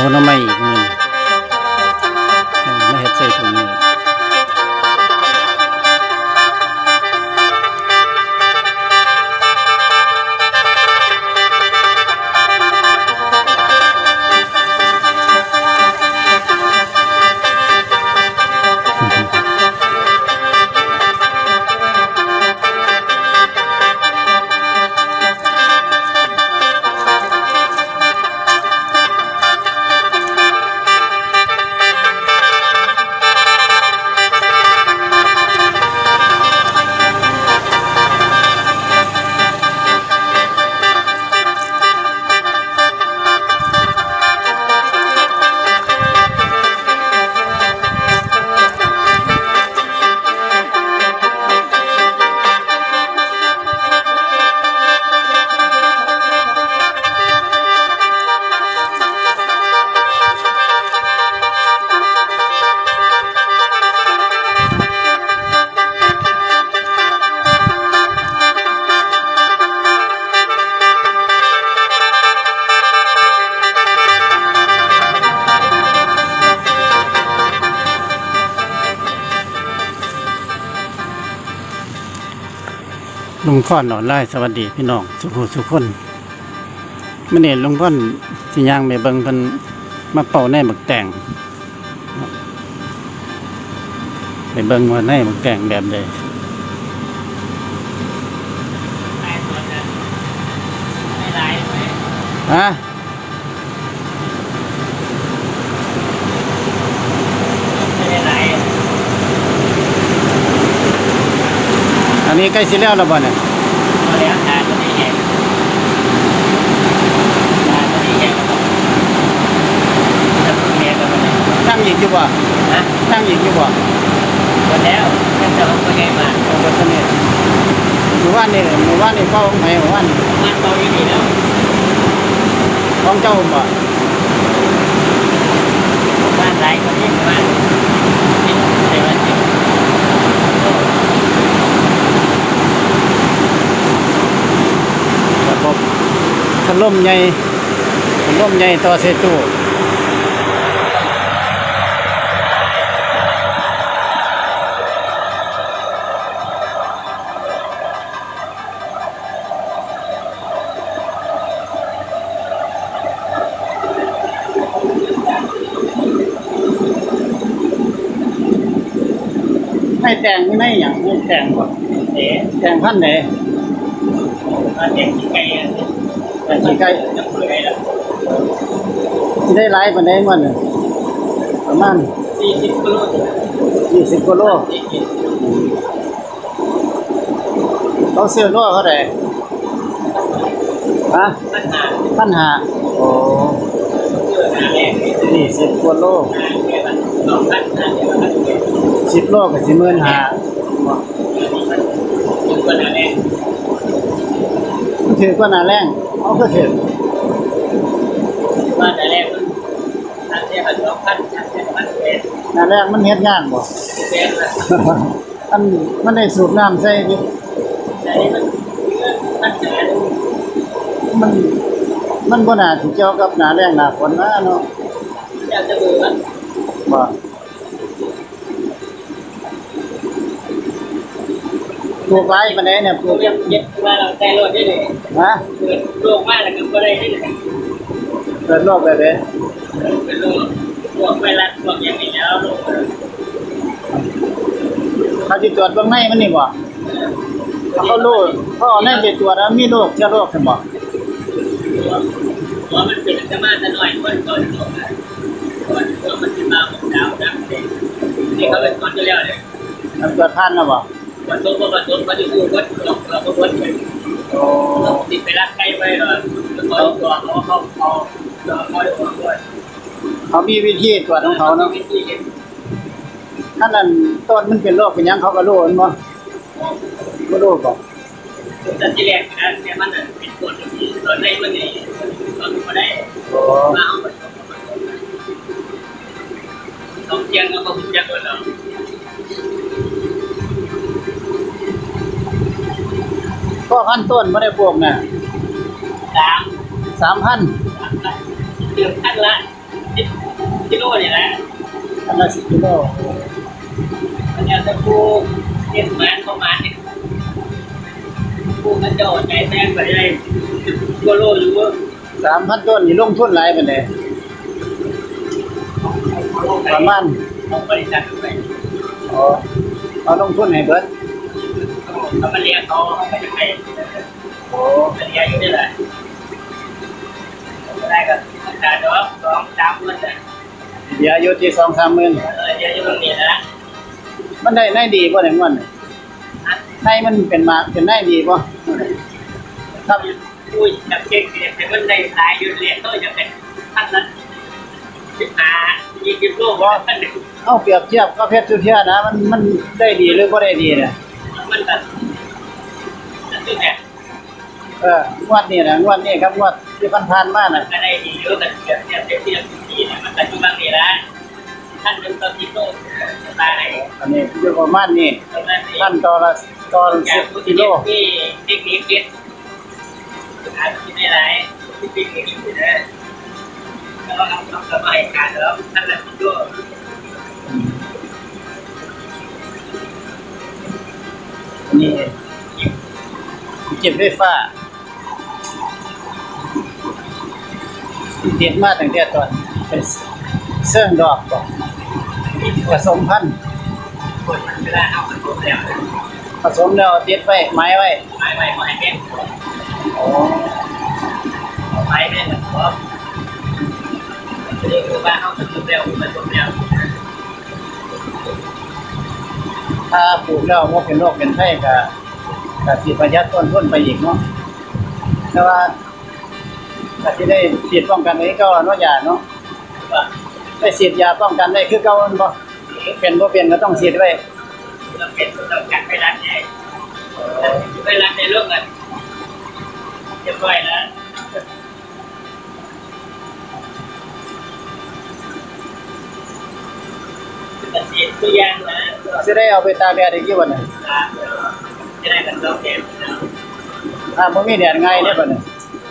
เอาน้ ลุงพ่อนหนอนไล่สวัสดีพี่น้องสุขุสุขคนมื่อนี้ลุงพ่อนสิย่างเมเบิงเพิ่นมาเป่าแนบักแต่งไปเบิงว่าแนบักแต่งแบบใดฮะ นนี้ใกล้สิแล้วแล้วบ่เนี่ยตั้งอีกอยู่บ่ตั้งอีกอยู่บ่โอ้บ่ทันนี่หมู่บ้านนี่หมู่บ้านนี่เป้าของไผหมู่บ้านนี่ของเจ้าบ่ระบบ พัดลมใหญ่พัดลมใหญ่ต่อเซตู้ให้แต่งไม่ให้อย่างให้แต่งบ่แต่งพันไหน แต่งไก่สิได้หลายปานใดมันน่ะประมาณยี่สิบกิโลเขาซื้อโลเท่าไหร่ฮะพันห้าโอ้ยี่สิบกิโลสิบโลก็สิหมื่นห้าถือกว่าหน้าแรง เอาก็ถือหน้าแรงมันเฮ็ดงานบ่อันมันได้สูบน้ำใส่ดิมันมันบ่น่าสิเกี่ยวกับหน้าแรงหน้าฝนนะเนาะจะเจอแบบบ่ ปลูกไว้ปานใดเนี่ยปลูกฮะเปิดโลกมากเลยก็ได้ที่ไหนเกิดโรคแบบใดเป็นโลกพวกไวรัสพวกอย่างนี้แล้วโลกเขาสิตรวจเบิ่งในมันนี่บ่เขารู้เขาเอาในไปตรวจแล้วมีโรคเชื้อโรคซั่นบ่ว่ามันเป็นจะมาจะหน่อยคนก่อนโลกนะก่อนตัวมันจะมาของดาวดังเลยนี่เขาเป็นคนที่แล้วเนี่ยมันตรวจผ่านแล้วบ่ วันต้นก็วันต้นเขาจะพูดว่าเราเราก็วันไปติดไปรักใครไปเหรอเขาตัวเขาเขาเขาเขาได้ตัวด้วยเขามีวิธีตรวจของเขาเนาะวิธีเก็บถ้านั้นต้นมันเป็นโรคเป็นยังเขาก็รู้ม่นบ่บ่รู้บ่แต่ที่แรกนะเนี่มันเป็นคนที่ตอนในวันนี้ตอนมาได้มาเอาไปต้องเจียงแล้วก็หุ่นยักษ์เลยเรา พ่อพันต้นบ่ได้ปลูกน่ะสาม3,000เดือนขั้นละเสิบกิโลเนี่ยนะอันละสิบกิโลอันนี้จะกูเก็บมันประมาณนี้กูกระโดดใจแทงไปเลยสิบกิโลอยู่ว่าสามพันต้นนี่ลงทุนหลายปานใดประมาณเอาบริษัทไปอ๋อเอาลงทุนให้เบิด เขามาเรียกเขาเขาไปยังไงโอ้มาเรียกอยู่นี่แหละได้ก็ราคาดอกสองสามหมื่นเลยเดี๋ยวอยู่ที่2-3หมื่นเออเดี๋ยวอยู่ตรงนี้นะมันได้ได้ดีบ่ได้ม่วนนี่ในมันเป็นมาเป็นได้ดีบ่ครับอุ้ยจับเก่งเสียแต่มันได้สายอยู่เรียนต้องจะเป็นท่านนั้นสิบห้ายี่สิบโลว่าท่านหนึ่งเอาเปรียบเทียบกับเพชรสุเทียนะมันมันได้ดีหรือบ่ได้ดีเนี่ยมันแบบ นั่นคือแบบเอองวดนี้นะงวดนี้ครับงวดที่ผ่านๆมาน่ะก็ได้ดีเยอะกันเทียบเทียบเทียบเทียบทีเนี่ยมันปัจจุบันนี่ละท่านเป็นตอนที่โตตายอันนี้อยู่ประมาณนี้ตอนนั้นท่านต่อละต่ออยาก10พูดกิโลที่เทคนิคเด็ดอาจจะไม่ได้ที่เป็นเทคนิคนะแล้วเราทำสบายการแล้วท่านละกิโลอันนี้ เก็บด้วยฟ้าติดมาตั้งแต่ตอนเป็นเสื่องดอกบ่ผสมพันธุ์คนมันไม่ได้เอามันครบแล้วผสมแล้วติดไว้ไม้ไว้ไม้ไม้ไม้แม่โอ้ไม้แม่แบบว่าเรียกว่าเอามันครบแล้วมันครบแล้วถ้าปลูกแล้วบ่เป็นโรคเป็นไข้ก็ ก็สิประหยัดต้นทุนไปอีกเนาะแต่ว่าก็สิได้ฉีดป้องกันไว้ก็เนาะยาเนาะว่าได้ฉีดยาป้องกันได้คือเก่าแม่นบ่เป็นบ่เป็นก็ต้องฉีดไว้เราเป็นเราจัดไปรัดใหญ่ไปรัดในเรื่องกันเรียบร้อยแล้วตัดสินตัวอย่างนะสิได้เอาไปตากแดดอีกกี่วันน่ะ จะได้กันเราเก็บถ้าบ่มีแดดง่ายเด้อบัดนี้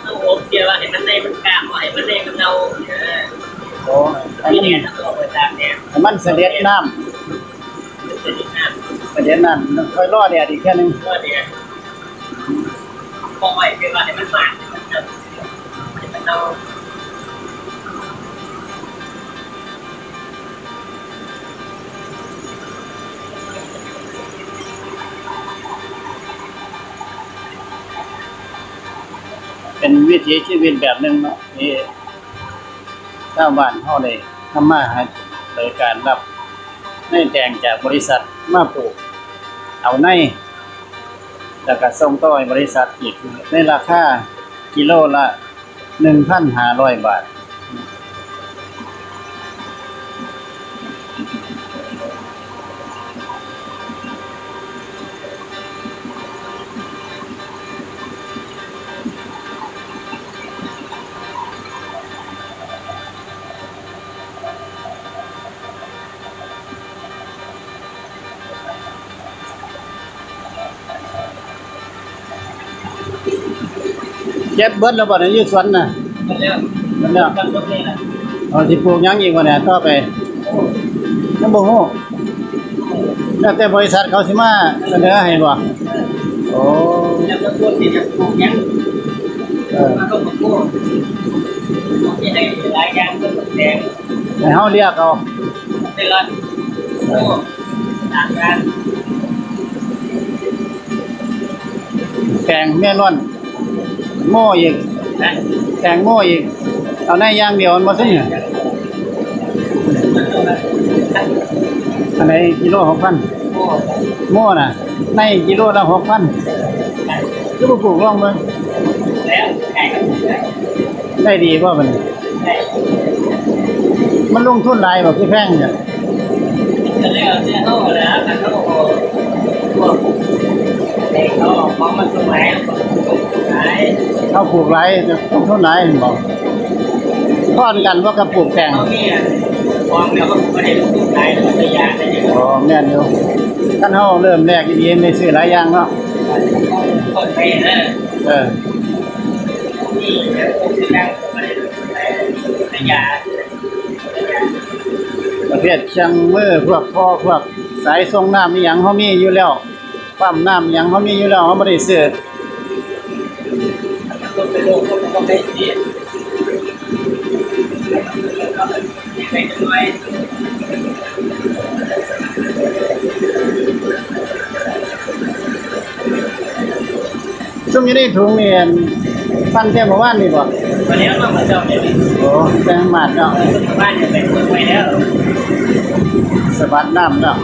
ต้องอบเกี่ยวว่าเห็นมันในมันกล้ามเห็นมันในมันเน่าโอ้ให้ที่มันนี่ต้องเอาไปตากแดดให้มันเสด็จน้ำเป็นสิ่งที่น่าเสด็จน้ำค่อยรอแดดอีกแค่นึงก็เดี๋ยวพอไว้เป็นว่าเห็นมันหมาดมันเน่ามันเน่า เป็นวิถีชีวิตแบบหนึงเนาะที่ชาวบ้านเขาเลยทำมาหาโดยการรับในแตงจากบริษัทมาปลูก เอาในแล้วก็ส่งต่อให้บริษัทอีกในราคากิโลละ1,500บาท ก็บเบิดแล้วบ่ได้อยู่สวนน่ะมันเรื่องมันแล้วกันตรงนี้แหละเอาสิปลูกหยังอีกบ่เนี่ยต่อไปยังบ่ฮู้แล้วแต่บริษัทเขาสิมาเสนอให้บ่โอ้แล้วก็พูดที่จะปลูกยังเออมันก็มาพูดที่ให้หลายอย่างก็แดงให้เฮาเรียกเอาเตือนโอ้ต่างกันแตงเมลอน โม่อีกนะแตงโม่อีก เอาในอย่างเดียวมันบ่ซิเนี่ยอันไหนกิโล6,000โอ้โม่น่ะ ในกิโลละ6,000คือบ่ปลูกลองเบิ่งแล้วไก่ก็ถูกแล้วได้ดีบ่บัดนี้ไก่มันลงทุนหลายบ่คือแพงเนี่ย เขาของมันสมัยเขาปลูกหลายลงทุนหลายเห็นบ่พอนกันว่ากับปลูกแตงเขาเนี่ยของเดียวก็ไม่ได้ลงทุนขายตัวอย่างได้ยังอ๋อแม่นอยู่คันเฮาเริ่มแรกอีๆได้ซื้อหลายอย่างเนาะคนไปนะเออนี่เนี่ยคือนั่งไม่ได้ลงทุนตัวอย่างอประเภทเครื่องมือพวกพ่อพวกสายส่งน้ำมีหยังเขามีอยู่แล้ว ปั๊มน้ำหยังเขามีอยู่แล้วเขาไม่ได้ซื้อก็ไปโลกก็ต้องไปที่ไปทำไมซุ่มอยู่ในถุงนี่อันปั้นแค่เมื่อวานนี่บ่วันนี้เรามาเจอเนี่ยโอ้แตงหมาดเนาะบ้านจะเป็นคนไปแล้วสะบัดน้ำเนาะ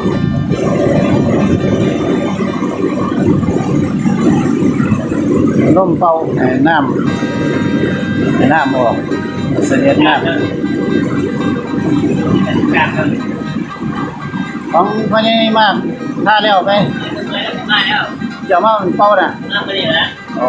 ลมเป่าให้น้ำให้น้ำออกเสด็จน้ำการเงินของพ่อใหญ่มากถ้าแล้วไปมาแล้วเดี๋ยวมามันเป่าน่ะน้ำไปนี่แล้วโอ้